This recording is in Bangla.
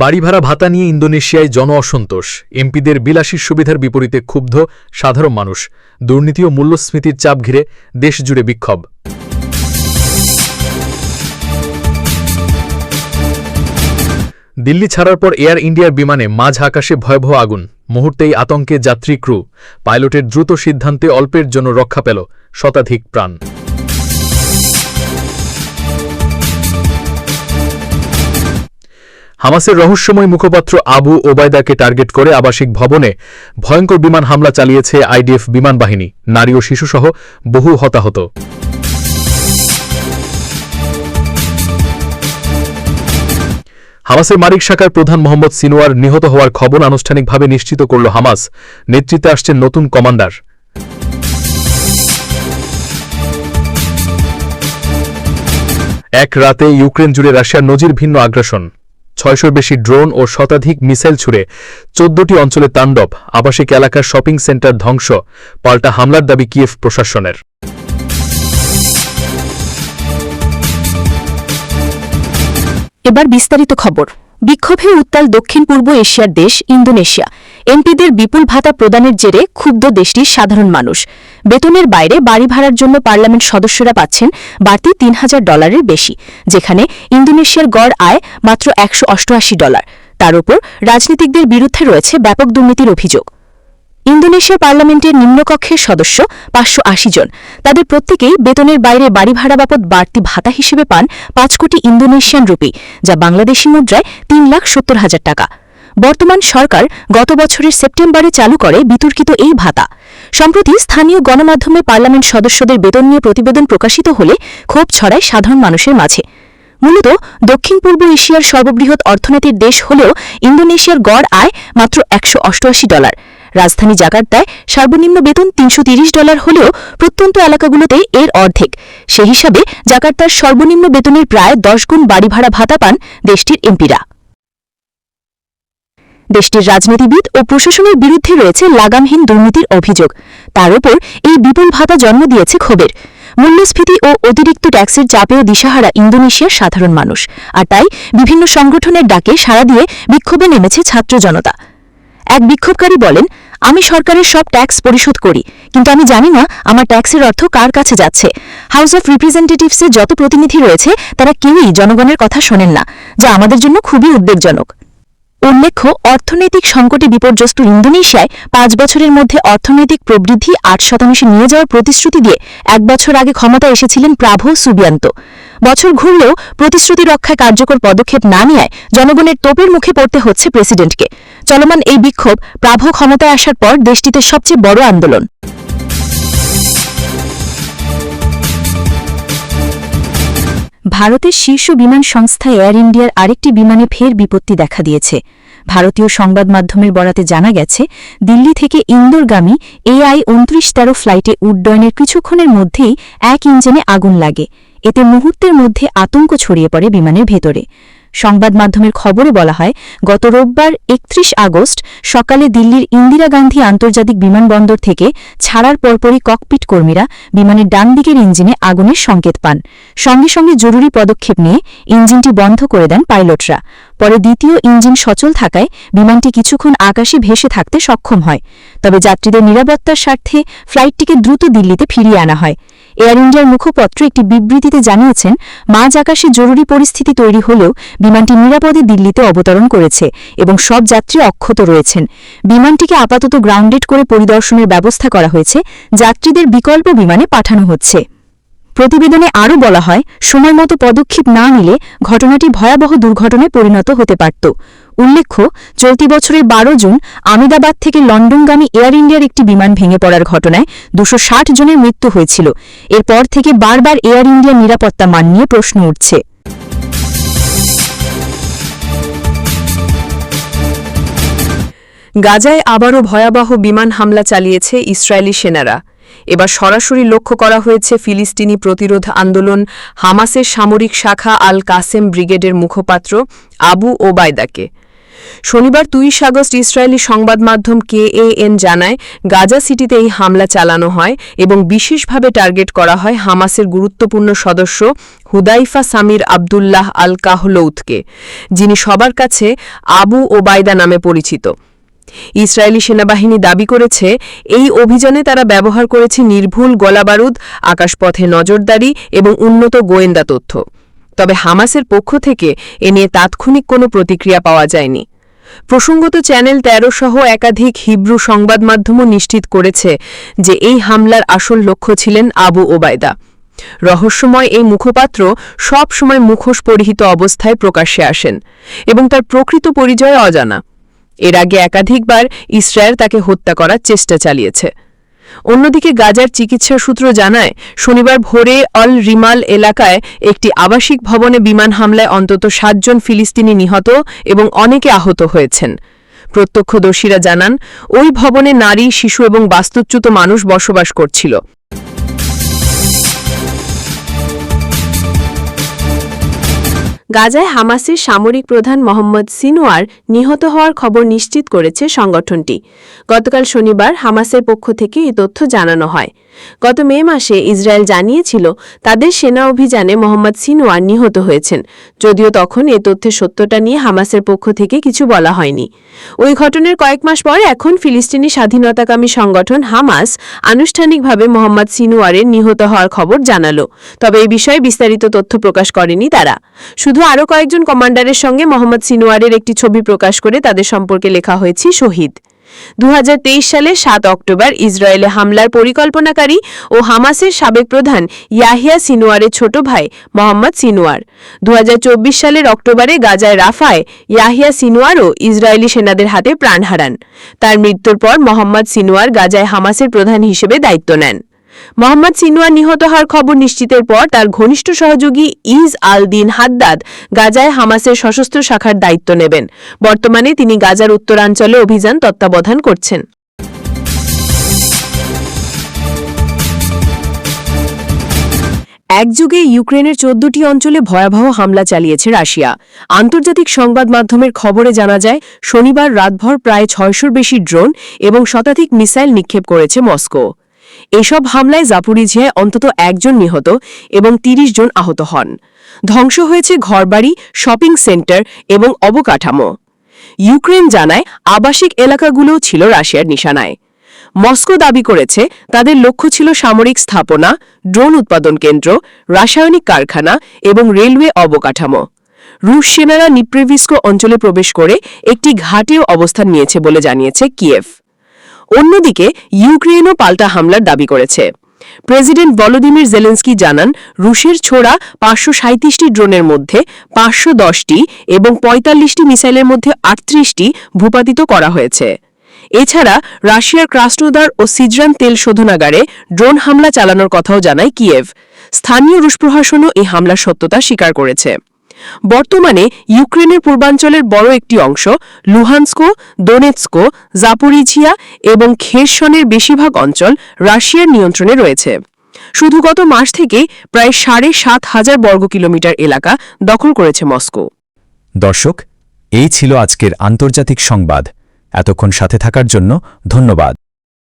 বাড়ি ভাড়া ভাতা নিয়ে ইন্দোনেশিয়ায় জন অসন্তোষ। এমপিদের বিলাসী সুবিধার বিপরীতে ক্ষুব্ধ সাধারণ মানুষ। দুর্নীতি ও মূল্যস্মৃতির চাপ ঘিরে দেশজুড়ে বিক্ষোভ। দিল্লি ছাড়ার পর এয়ার ইন্ডিয়ার বিমানে মাঝ আকাশে ভয়াবহ আগুন। মুহূর্তেই আতঙ্কে যাত্রী ক্রু। পাইলটের দ্রুত সিদ্ধান্তে অল্পের জন্য রক্ষা পেল শতাধিক প্রাণ। হামাসের রহস্যময় মুখপাত্র আবু ওবায়দাকে টার্গেট করে আবাসিক ভবনে ভয়ঙ্কর বিমান হামলা চালিয়েছে আইডিএফ বিমান বাহিনী, নারী ও শিশুসহ বহু হতাহত। হামাসের মারিক শাখার প্রধান মোহাম্মদ সিনোয়ার নিহত হওয়ার খবর আনুষ্ঠানিকভাবে নিশ্চিত করল হামাস। নেতৃত্বে আসছেন নতুন কমান্ডার। এক রাতে ইউক্রেন জুড়ে রাশিয়ার নজির ভিন্ন আগ্রাসন। ছয়শোর বেশি ড্রোন ও শতাধিক মিসাইল ছুড়ে চোদ্দটি অঞ্চলে তাণ্ডব, আবাসিক এলাকার শপিং সেন্টার ধ্বংস, পাল্টা হামলার দাবি কিয়েভ প্রশাসনের। এবার বিস্তারিত খবর। বিক্ষোভে উত্তাল দক্ষিণ পূর্ব এশিয়ার দেশ ইন্দোনেশিয়া। এমপিদের বিপুল ভাতা প্রদানের জেরে ক্ষুব্ধ দেশটির সাধারণ মানুষ। বেতনের বাইরে বাড়ি ভাড়ার জন্য পার্লামেন্ট সদস্যরা পাচ্ছেন বাড়তি তিন হাজার ডলারের বেশি, যেখানে ইন্দোনেশিয়ার গড় আয় মাত্র একশো অষ্টআশি ডলার। তার উপর রাজনীতিকদের বিরুদ্ধে রয়েছে ব্যাপক দুর্নীতির অভিযোগ। ইন্দোনেশিয়া পার্লামেন্টের নিম্নকক্ষের সদস্য পাঁচশো আশি জন। তাদের প্রত্যেকেই বেতনের বাইরে বাড়ি ভাড়া বাবদ বাড়তি ভাতা হিসেবে পান পাঁচ কোটি ইন্দোনেশিয়ান রুপি, যা বাংলাদেশি মুদ্রায় তিন লাখ সত্তর হাজার টাকা। বর্তমান সরকার গত বছরের সেপ্টেম্বরে চালু করে বিতর্কিত এই ভাতা। সম্প্রতি স্থানীয় গণমাধ্যমে পার্লামেন্ট সদস্যদের বেতন নিয়ে প্রতিবেদন প্রকাশিত হলে ক্ষোভ ছড়ায় সাধারণ মানুষের মাঝে। মূলত দক্ষিণ পূর্ব এশিয়ার সর্ববৃহৎ অর্থনীতির দেশ হলেও ইন্দোনেশিয়ার গড় আয় মাত্র একশো অষ্টআশি ডলার। রাজধানী জাকার্তায় সর্বনিম্ন বেতন তিনশো ডলার হলেও প্রত্যন্ত এলাকাগুলোতে এর অর্ধেক। সে হিসাবে জাকার্তার সর্বনিম্ন বেতনের প্রায় দশ গুণ বাড়ি ভাড়া ভাতা পান দেশটির এমপিরা। দেশটির রাজনীতিবিদ ও প্রশাসনের বিরুদ্ধে রয়েছে লাগামহীন দুর্নীতির অভিযোগ। তার ওপর এই বিপুল ভাতা জন্ম দিয়েছে ক্ষোভের। মূল্যস্ফীতি ও অতিরিক্ত ট্যাক্সের চাপেও দিশাহারা ইন্দোনেশিয়ার সাধারণ মানুষ। আর তাই বিভিন্ন সংগঠনের ডাকে সাড়া দিয়ে বিক্ষোভে নেমেছে ছাত্র জনতা। এক বিক্ষোভকারী বলেন, আমি সরকারের সব ট্যাক্স পরিশোধ করি, কিন্তু আমি জানি না আমার ট্যাক্সের অর্থ কার কাছে যাচ্ছে। হাউস অফ রিপ্রেজেন্টেটিভসে যত প্রতিনিধি রয়েছে, তারা কেউই জনগণের কথা শোনেন না, যা আমাদের জন্য খুবই উদ্বেগজনক। উল্লেখ্য, অর্থনৈতিক সংকটে বিপর্যস্ত ইন্দোনেশিয়ায় পাঁচ বছরের মধ্যে অর্থনৈতিক প্রবৃদ্ধি আট শতাংশে নিয়ে যাওয়ার প্রতিশ্রুতি দিয়ে এক বছর আগে ক্ষমতা এসেছিলেন প্রাভো সুবিয়ান্ত। বছর ঘুরলেও প্রতিশ্রুতি রক্ষায় কার্যকর পদক্ষেপ না নেয় জনগণের তোপের মুখে পড়তে হচ্ছে প্রেসিডেন্টকে। চলমান এই বিক্ষোভ প্রাভো ক্ষমতায় আসার পর দেশটিতে সবচেয়ে বড় আন্দোলন। ভারতের শীর্ষ বিমান সংস্থা এয়ার ইন্ডিয়ার আরেকটি বিমানে ফের বিপত্তি দেখা দিয়েছে। ভারতীয় সংবাদ মাধ্যমের বরাতে জানা গেছে, দিল্লি থেকে ইন্দোরগামী এআই উনত্রিশ তেরো ফ্লাইটে উড্ডয়নের কিছুক্ষণের মধ্যেই এক ইঞ্জিনে আগুন লাগে। এতে মুহূর্তের মধ্যে আতঙ্ক ছড়িয়ে পড়ে বিমানের ভেতরে। সংবাদ মাধ্যমের খবরে বলা হয়, গত রোববার একত্রিশ আগস্ট সকালে দিল্লির ইন্দিরা গান্ধী আন্তর্জাতিক বিমানবন্দর থেকে ছাড়ার পরপরই ককপিট কর্মীরা বিমানের ডান দিকের ইঞ্জিনে আগুনের সংকেত পান। সঙ্গে সঙ্গে জরুরি পদক্ষেপ নিয়ে ইঞ্জিনটি বন্ধ করে দেন পাইলটরা। পরে দ্বিতীয় ইঞ্জিন সচল থাকায় বিমানটি কিছুক্ষণ আকাশে ভেসে থাকতে সক্ষম হয়। তবে যাত্রীদের নিরাপত্তার স্বার্থে ফ্লাইটটিকে দ্রুত দিল্লিতে ফিরিয়ে আনা হয়। এয়ার ইন্ডিয়ার মুখপত্র একটি বিবৃতিতে জানিয়েছেন, মাঝ আকাশে জরুরি পরিস্থিতি তৈরি হলেও বিমানটি নিরাপদে দিল্লিতে অবতরণ করেছে এবং সব যাত্রী অক্ষত রয়েছেন। বিমানটিকে আপাতত গ্রাউন্ডেড করে পরিদর্শনের ব্যবস্থা করা হয়েছে, যাত্রীদের বিকল্প বিমানে পাঠানো হচ্ছে। প্রতিবেদনে আরও বলা হয় সময়মতো পদক্ষেপ না নিলে ঘটনাটি ভয়াবহ দুর্ঘটনায় পরিণত হতে পারত। উল্লেখ্য, চলতি বছরের বারো জুন আমেদাবাদ থেকে লন্ডনগামী এয়ার ইন্ডিয়ার একটি বিমান ভেঙে পড়ার ঘটনায় দুশো জনের মৃত্যু হয়েছিল। এরপর থেকে বারবার এয়ার ইন্ডিয়ার নিরাপত্তা মান নিয়ে প্রশ্ন উঠছে। গাজায় আবারও ভয়াবহ বিমান হামলা চালিয়েছে ইসরায়েলি সেনারা। এবার সরাসরি লক্ষ্য করা হয়েছে ফিলিস্তিনি প্রতিরোধ আন্দোলন হামাসের সামরিক শাখা আল কাসেম ব্রিগেডের মুখপাত্র আবু ওবায়দাকে। শনিবার তুইশ আগস্ট ইসরায়েলি সংবাদ মাধ্যম কেএএন জানায়, গাজা সিটিতে এই হামলা চালানো হয় এবং বিশেষভাবে টার্গেট করা হয় হামাসের গুরুত্বপূর্ণ সদস্য হুদাইফা সামির আবদুল্লাহ আল কাহলৌথকে যিনি সবার কাছে আবু ওবায়দা নামে পরিচিত। ইসরায়েলি সেনাবাহিনী দাবি করেছে, এই অভিযানে তারা ব্যবহার করেছে নির্ভুল গোলাবারুদ, আকাশপথে নজরদারি এবং উন্নত গোয়েন্দা তথ্য। তবে হামাসের পক্ষ থেকে এ নিয়ে তাৎক্ষণিক কোনো প্রতিক্রিয়া পাওয়া যায়নি। প্রসঙ্গত চ্যানেল তেরো সহ একাধিক হিব্রু সংবাদ মাধ্যমও নিশ্চিত করেছে যে এই হামলার আসল লক্ষ্য ছিলেন আবু ওবায়দা। রহস্যময় এই মুখপাত্র সব সময় মুখোশ পরিহিত অবস্থায় প্রকাশ্যে আসেন এবং তার প্রকৃত পরিচয় অজানা। এর আগে একাধিকবার ইসরায়েল তাকে হত্যা করার চেষ্টা চালিয়েছে। অন্যদিকে গাজার চিকিৎসা সূত্র জানায়, শনিবার ভোরে অল রিমাল এলাকায় একটি আবাসিক ভবনে বিমান হামলায় অন্তত সাতজন ফিলিস্তিনি নিহত এবং অনেকে আহত হয়েছেন। প্রত্যক্ষদর্শীরা জানান, ওই ভবনে নারী, শিশু এবং বাস্তুচ্যুত মানুষ বসবাস করছিল। গাজায় হামাসের সামরিক প্রধান মোহাম্মদ সিনোয়ার নিহত হওয়ার খবর নিশ্চিত করেছে সংগঠনটি। গতকাল শনিবার হামাসের পক্ষ থেকে এই তথ্য জানানো হয়। গত মে মাসে ইসরায়েল জানিয়েছিল, তাদের সেনা অভিযানে মোহাম্মদ সিনোয়ার নিহত হয়েছেন। যদিও তখন এ তথ্যের সত্যতা নিয়ে হামাসের পক্ষ থেকে কিছু বলা হয়নি। ওই ঘটনার কয়েক মাস পর এখন ফিলিস্তিনি স্বাধীনতাকামী সংগঠন হামাস আনুষ্ঠানিকভাবে মোহাম্মদ সিনোয়ারের নিহত হওয়ার খবর জানালো। তবে এই বিষয়ে বিস্তারিত তথ্য প্রকাশ করেনি তারা। শুধু আরও কয়েকজন কমান্ডারের সঙ্গে মোহাম্মদ সিনোয়ারের একটি ছবি প্রকাশ করে তাদের সম্পর্কে লেখা হয়েছে শহীদ। দুহাজার তেইশ সালে সাত অক্টোবর ইসরায়েলে হামলার পরিকল্পনাকারী ও হামাসের সাবেক প্রধান ইয়াহিয়া সিনোয়ারের ছোট ভাই মোহাম্মদ সিনোয়ার দু হাজার চব্বিশ সালের অক্টোবরে গাজায় রাফায় ইয়াহিয়া সিনোয়ারও ইসরায়েলি সেনাদের হাতে প্রাণ হারান। তার মৃত্যুর পর মোহাম্মদ সিনোয়ার গাজায় হামাসের প্রধান হিসেবে দায়িত্ব নেন। মোহাম্মদ সিনোয়ার নিহত হওয়ার খবর নিশ্চিতের পর তার ঘনিষ্ঠ সহযোগী ইজ আল দিন হাদ্দাদ গাজায় হামাসের সশস্ত্র শাখার দায়িত্ব নেবেন। বর্তমানে তিনি গাজার উত্তরাঞ্চলে অভিযান তত্ত্বাবধান করছেন। একযুগে ইউক্রেনের চোদ্দটি অঞ্চলে ভয়াবহ হামলা চালিয়েছে রাশিয়া। আন্তর্জাতিক সংবাদ মাধ্যমের খবরে জানা যায়, শনিবার রাতভর প্রায় ছয়শোর বেশি ড্রোন এবং শতাধিক মিসাইল নিক্ষেপ করেছে মস্কো। এসব হামলায় জাপুরিঝিয়ায় অন্তত একজন নিহত এবং ৩০ জন আহত হন। ধ্বংস হয়েছে ঘরবাড়ি, শপিং সেন্টার এবং অবকাঠামো। ইউক্রেন জানায় আবাসিক এলাকাগুলোও ছিল রাশিয়ার নিশানায়। মস্কো দাবি করেছে তাদের লক্ষ্য ছিল সামরিক স্থাপনা, ড্রোন উৎপাদন কেন্দ্র, রাসায়নিক কারখানা এবং রেলওয়ে অবকাঠামো। রুশ সেনারা নিপ্রেভিস্কো অঞ্চলে প্রবেশ করে একটি ঘাটেও অবস্থান নিয়েছে বলে জানিয়েছে কিয়েভ। অন্যদিকে, ইউক্রেনও পাল্টা হামলার দাবি করেছে। প্রেসিডেন্ট ভলোদিমির জেলেন্সকি জানান, রুশের ছোড়া পাঁচশো সাঁত্রিশটি ড্রোনের মধ্যে পাঁচশো দশটি এবং পঁয়তাল্লিশটি মিসাইলের মধ্যে আটত্রিশটি ভূপাতিত করা হয়েছে। এছাড়া, রাশিয়ার ক্রাসনোদার ও সিজরান তেল শোধনাগারে ড্রোন হামলা চালানোর কথাও জানায় কিয়েভ। স্থানীয় রুশ প্রশাসনও এই হামলার সত্যতা স্বীকার করেছে। বর্তমানে ইউক্রেনের পূর্বাঞ্চলের বড় একটি অংশ, লুহানস্কো, দোনেৎস্কো জাপোরিঝিয়া এবং খেরসনের বেশিরভাগ অঞ্চল রাশিয়ার নিয়ন্ত্রণে রয়েছে। শুধু গত মাস থেকে প্রায় সাড়ে সাত হাজার বর্গ কিলোমিটার এলাকা দখল করেছে মস্কো। দর্শক, এই ছিল আজকের আন্তর্জাতিক সংবাদ। এতক্ষণ সাথে থাকার জন্য ধন্যবাদ।